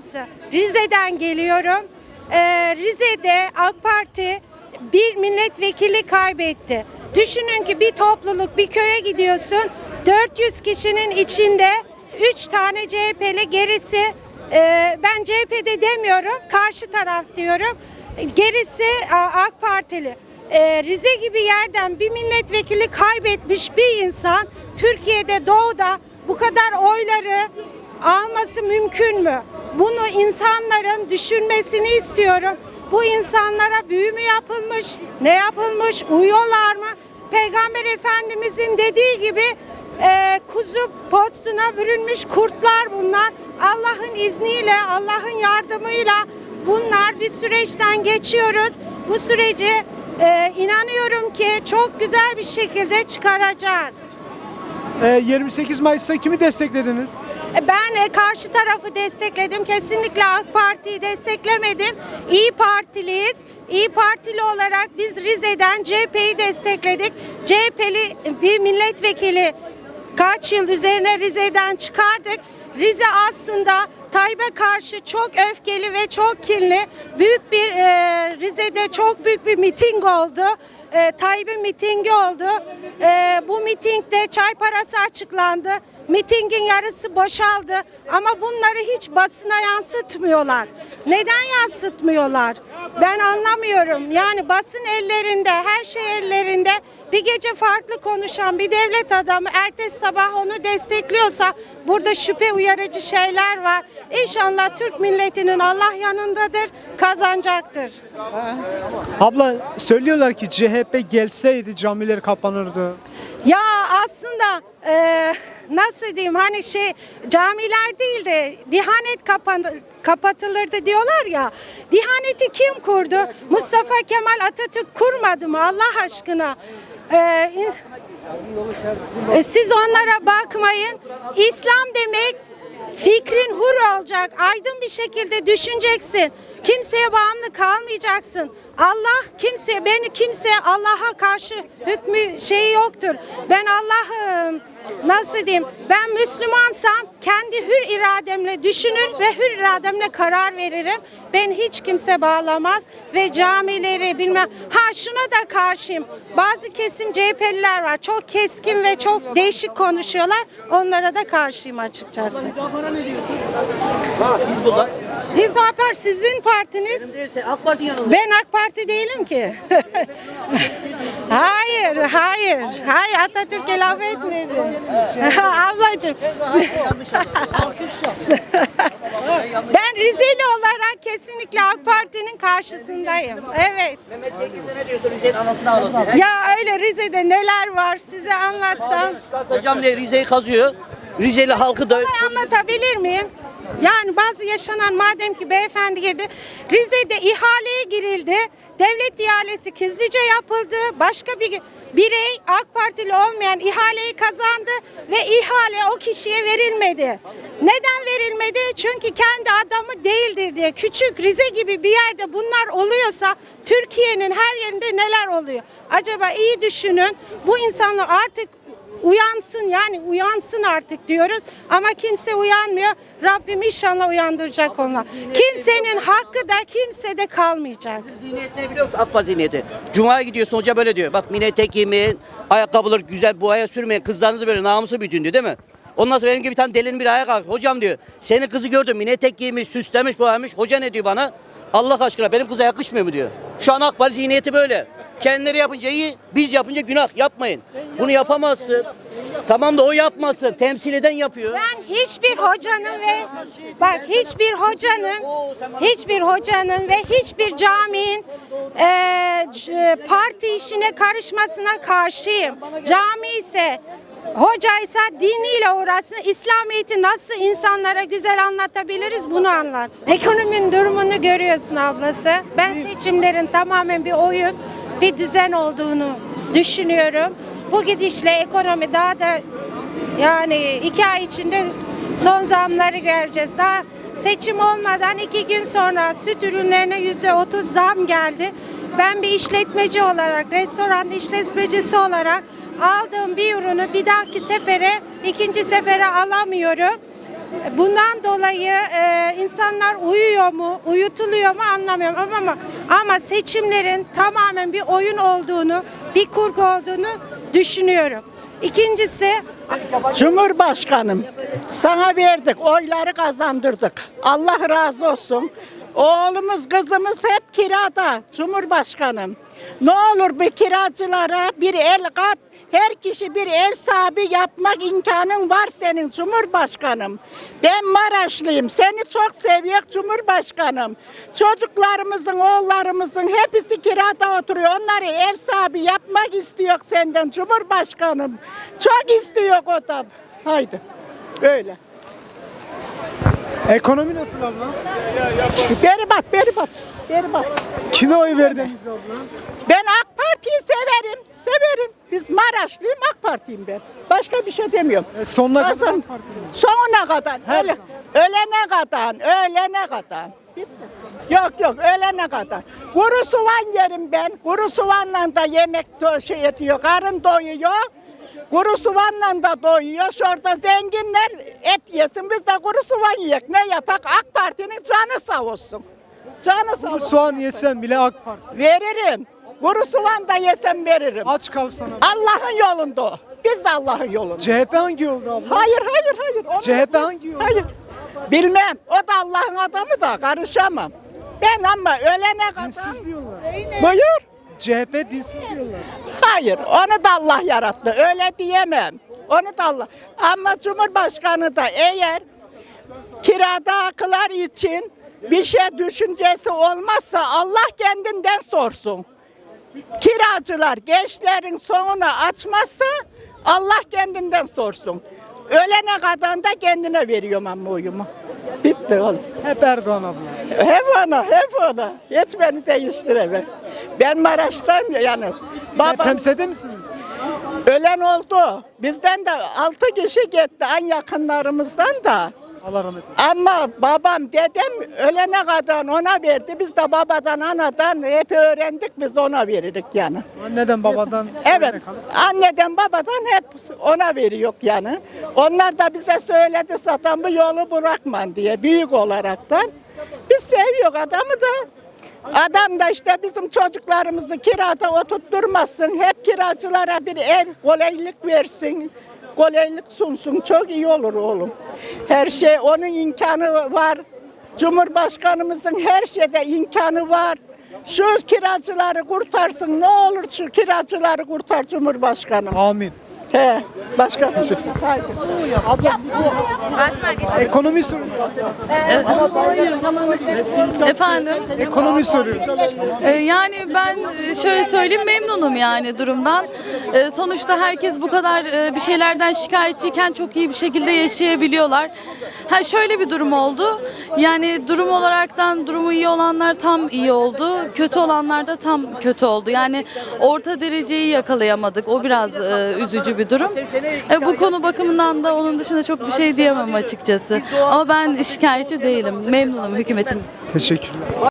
ablası. Rize'den geliyorum. Ee, Rize'de AK Parti bir milletvekili kaybetti. Düşünün ki bir topluluk bir köye gidiyorsun. 400 kişinin içinde 3 tane CHP'li gerisi e, ben CHP'de demiyorum karşı taraf diyorum. Gerisi a, AK Partili. E, Rize gibi yerden bir milletvekili kaybetmiş bir insan Türkiye'de doğuda bu kadar oyları alması mümkün mü? Bunu insanların düşünmesini istiyorum. Bu insanlara büyü mü yapılmış, ne yapılmış, uyuyorlar mı? Peygamber Efendimizin dediği gibi e, kuzu postuna bürünmüş kurtlar bunlar. Allah'ın izniyle, Allah'ın yardımıyla bunlar bir süreçten geçiyoruz. Bu süreci e, inanıyorum ki çok güzel bir şekilde çıkaracağız. Ee, 28 Mayıs'ta kimi desteklediniz? E, Ben e, karşı tarafı destekledim. Kesinlikle AK Parti'yi desteklemedim. İyi Partiliyiz. İyi Partili olarak biz Rize'den CHP'yi destekledik. CHP'li bir milletvekili kaç yıl üzerine Rize'den çıkardık. Rize aslında Tayyip'e karşı çok öfkeli ve çok kinli. Büyük bir e, Rize'de çok büyük bir miting oldu. E, Tayyip'in mitingi oldu. E, bu mitingde çay parası açıklandı. Mitingin yarısı boşaldı ama bunları hiç basına yansıtmıyorlar. Neden yansıtmıyorlar? Ben anlamıyorum. Yani basın ellerinde, her şey ellerinde. Bir gece farklı konuşan bir devlet adamı ertesi sabah onu destekliyorsa burada şüphe uyarıcı şeyler var. İnşallah Türk milletinin Allah yanındadır, kazanacaktır. Abla söylüyorlar ki CHP gelseydi camiler kapanırdı. Ya aslında e, nasıl diyeyim hani şey camiler değil de Diyanet kapan, kapatılırdı diyorlar ya. Diyaneti kim kurdu? Mustafa Kemal Atatürk kurmadı mı Allah aşkına? E, in- e, siz onlara bakmayın. İslam demek fikrin hur olacak. Aydın bir şekilde düşüneceksin. Kimseye bağımlı kalmayacaksın. Allah kimseye beni kimseye Allah'a karşı hükmü şeyi yoktur. Ben Allah'ım nasıl diyeyim? Ben Müslümansam kendi hür irademle düşünür ve hür irademle karar veririm. Ben hiç kimse bağlamaz ve camileri bilmem. Ha şuna da karşıyım. Bazı kesim CHP'liler var. Çok keskin ve çok değişik konuşuyorlar. Onlara da karşıyım açıkçası. Hizbullah. Hüdapar sizin partiniz. Neyse AK Parti yanında. Ben AK Parti değilim ki. hayır, hayır. Hayır Atatürk'e laf etmedim. Ablacığım. ben Rizeli olarak kesinlikle AK Parti'nin karşısındayım. Evet. Mehmet Cengiz'e ne diyorsun Hüseyin anasını ağlatıyor. Ya öyle Rize'de neler var size anlatsam. Çıkartacağım diye Rize'yi kazıyor. Rizeli halkı da anlatabilir miyim? Yani bazı yaşanan madem ki beyefendi girdi. Rize'de ihaleye girildi. Devlet ihalesi gizlice yapıldı. Başka bir birey AK Partili olmayan ihaleyi kazandı ve ihale o kişiye verilmedi. Neden verilmedi? Çünkü kendi adamı değildir diye. Küçük Rize gibi bir yerde bunlar oluyorsa Türkiye'nin her yerinde neler oluyor? Acaba iyi düşünün. Bu insanlar artık uyansın yani uyansın artık diyoruz ama kimse uyanmıyor. Rabbim inşallah uyandıracak onlar. Kimsenin hakkı da kimsede kalmayacak. Zihniyet ne biliyor musun? AK Parti zihniyeti. Cuma'ya gidiyorsun hoca böyle diyor. Bak mini etek giymeyin, ayakkabıları güzel boyaya sürmeyin. Kızlarınızı böyle namusu bütün diyor değil mi? Ondan sonra benim gibi bir tane delinin bir ayağa kalk. Hocam diyor. Senin kızı gördüm mini etek giymiş, süslemiş, boyamış. Hoca ne diyor bana? Allah aşkına benim kıza yakışmıyor mu diyor. Şu an AK Parti zihniyeti böyle. Kendileri yapınca iyi, biz yapınca günah. Yapmayın. Bunu yapamazsın. Tamam da o yapmasın. Temsil eden yapıyor. Ben hiçbir hocanın ve bak hiçbir hocanın hiçbir hocanın ve hiçbir caminin eee, c- parti işine karışmasına karşıyım. Cami ise hocaysa diniyle uğraşsın. İslamiyet'i nasıl insanlara güzel anlatabiliriz bunu anlatsın. Ekonominin durumunu görüyorsun ablası. Ben seçimlerin tamamen bir oyun, bir düzen olduğunu düşünüyorum. Bu gidişle ekonomi daha da yani iki ay içinde son zamları göreceğiz. Daha seçim olmadan iki gün sonra süt ürünlerine yüzde otuz zam geldi. Ben bir işletmeci olarak, restoran işletmecisi olarak aldığım bir ürünü bir dahaki sefere, ikinci sefere alamıyorum. Bundan dolayı e, insanlar uyuyor mu, uyutuluyor mu anlamıyorum ama ama, seçimlerin tamamen bir oyun olduğunu, bir kurgu olduğunu düşünüyorum. İkincisi Cumhurbaşkanım sana verdik oyları kazandırdık. Allah razı olsun. Oğlumuz kızımız hep kirada Cumhurbaşkanım. Ne olur bir kiracılara bir el kat. Her kişi bir ev sahibi yapmak imkanın var senin Cumhurbaşkanım. Ben Maraşlıyım. Seni çok seviyor Cumhurbaşkanım. Çocuklarımızın, oğullarımızın hepsi kirada oturuyor. Onları ev sahibi yapmak istiyor senden Cumhurbaşkanım. Çok istiyor o da. Haydi. Öyle. Ekonomi nasıl abla? Beribat, beribat, beribat. Kime oy verdiniz abla? Ben AK Parti'yi severim, severim. Biz Maraşlıyım, AK Parti'yim ben. Başka bir şey demiyorum. E, sonuna kadar AK Parti mi? Sonuna kadar. Her Öyle, zaman. ölene kadar, ölene kadar. Bitti. Yok yok, ölene kadar. Kuru soğan yerim ben. Kuru soğanla da yemek do- şey ediyor, karın doyuyor. Kuru soğanla da doyuyor. Şurada zenginler et yesin, biz de kuru soğan yiyek. Ne yapak? AK Parti'nin canı sağ olsun. Canı sağ olsun. soğan yesen bile AK Parti. Veririm. Kuru soğan da yesem veririm. Aç kalsan abla. Allah'ın yolunda o. Biz de Allah'ın yolunda. CHP hangi yolda abla? Hayır hayır hayır. Onu- CHP hangi yolda? Hayır. Bilmem. O da Allah'ın adamı da karışamam. Ben ama ölene kadar. Dinsiz diyorlar. Buyur. CHP dinsiz diyorlar. Hayır. Onu da Allah yarattı. Öyle diyemem. Onu da Allah. Ama Cumhurbaşkanı da eğer kirada akılar için bir şey düşüncesi olmazsa Allah kendinden sorsun. Kiracılar gençlerin sonunu açmazsa Allah kendinden sorsun. Ölene kadar da kendine veriyorum ama oyumu. Bitti oğlum. Hep Erdoğan abla. Hep ona, hep ona. Hiç beni değiştiremez. Ben Maraş'tan yani babam Depremsede misiniz? ölen oldu. Bizden de altı kişi gitti en yakınlarımızdan da. Allah rahmet eylesin. Ama babam, dedem ölene kadar ona verdi. Biz de babadan, anadan hep öğrendik biz ona verirdik yani. Anneden babadan Evet, anneden babadan hep ona veriyor yani. Onlar da bize söyledi satan bu yolu bırakman diye büyük olaraktan. Biz seviyor adamı da. Adam da işte bizim çocuklarımızı kirada oturtturmasın. Hep kiracılara bir ev kolaylık versin. Kolaylık sunsun. Çok iyi olur oğlum. Her şey onun imkanı var. Cumhurbaşkanımızın her şeyde imkanı var. Şu kiracıları kurtarsın. Ne olur şu kiracıları kurtar Cumhurbaşkanım. Amin. He, başka bir şey. Haydi. Abla siz Ekonomi soruyoruz abla. Efendim? Ekonomi soruyoruz. Ee, yani ben şöyle söyleyeyim memnunum yani durumdan. Ee, sonuçta herkes bu kadar e, bir şeylerden şikayetçiyken çok iyi bir şekilde yaşayabiliyorlar. Ha şöyle bir durum oldu. Yani durum olaraktan durumu iyi olanlar tam iyi oldu. Kötü olanlar da tam kötü oldu. Yani orta dereceyi yakalayamadık. O biraz e, üzücü bir durum. E, bu konu bakımından da onun dışında çok bir şey diyemem açıkçası. Ama ben şikayetçi değilim. Memnunum hükümetim. Teşekkürler.